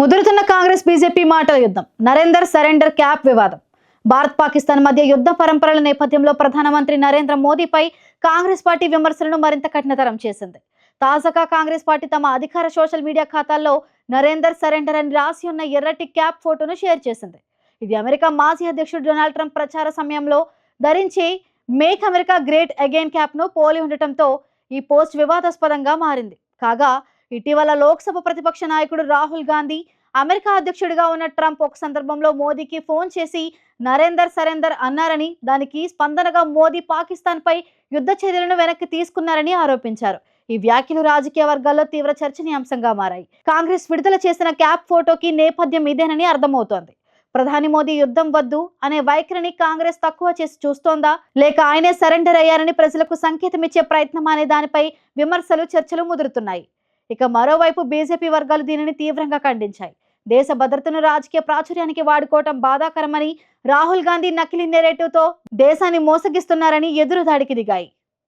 ముదురుతున్న Congress BJP మాటల యుద్ధం. Narender surrender cap వివాదం. భారత్ పాకిస్తాన్ మధ్య యుద్ధ పరంపరల నేపథ్యంలో ప్రధానమంత్రి నరేంద్ర మోదీపై కాంగ్రెస్ పార్టీ విమర్శలను మరింత కఠినతరం చేసింది. తాజాగా కాంగ్రెస్ పార్టీ తమ అధికార సోషల్ మీడియా ఖాతాల్లో నరేందర్ సరెండర్ అని రాసి ఉన్న ఎర్రటి క్యాప్ ఫోటోను షేర్ చేసింది. ఇది అమెరికా మాజీ అధ్యక్షుడు డొనాల్డ్ ట్రంప్ ప్రచార సమయంలో ధరించి మేక్ అమెరికా గ్రేట్ అగైన్ క్యాప్ను పోలి ఉండటంతో ఈ పోస్ట్ వివాదాస్పదంగా మారింది. కాగా ఇటీవల లోక్సభ ప్రతిపక్ష నాయకుడు రాహుల్ గాంధీ అమెరికా అధ్యక్షుడిగా ఉన్న ట్రంప్ ఒక సందర్భంలో మోదీకి ఫోన్ చేసి నరేందర్ సరేందర్ అన్నారని దానికి స్పందనగా మోదీ పాకిస్తాన్ పై యుద్ధ చర్యలను వెనక్కి తీసుకున్నారని ఆరోపించారు. ఈ వ్యాఖ్యలు రాజకీయ వర్గాల్లో తీవ్ర చర్చనీయాంశంగా మారాయి. కాంగ్రెస్ విడుదల చేసిన క్యాప్ ఫోటోకి నేపథ్యం ఇదేనని అర్థమవుతోంది. ప్రధాని మోదీ యుద్ధం వద్దు అనే వైఖరిని కాంగ్రెస్ తక్కువ చేసి చూస్తోందా? లేక ఆయనే సరెండర్ అయ్యారని ప్రజలకు సంకేతం ఇచ్చే ప్రయత్నం అనే దానిపై విమర్శలు చర్చలు ముదురుతున్నాయి. ఇక మరోవైపు బీజేపీ వర్గాలు దీనిని తీవ్రంగా ఖండించాయి. దేశ భద్రతను రాజకీయ ప్రాచుర్యానికి వాడుకోవటం బాధాకరమని రాహుల్ గాంధీ నకిలీ నెరేటివ్తో దేశాన్ని మోసగిస్తున్నారని ఎదురుదాడికి దిగాయి.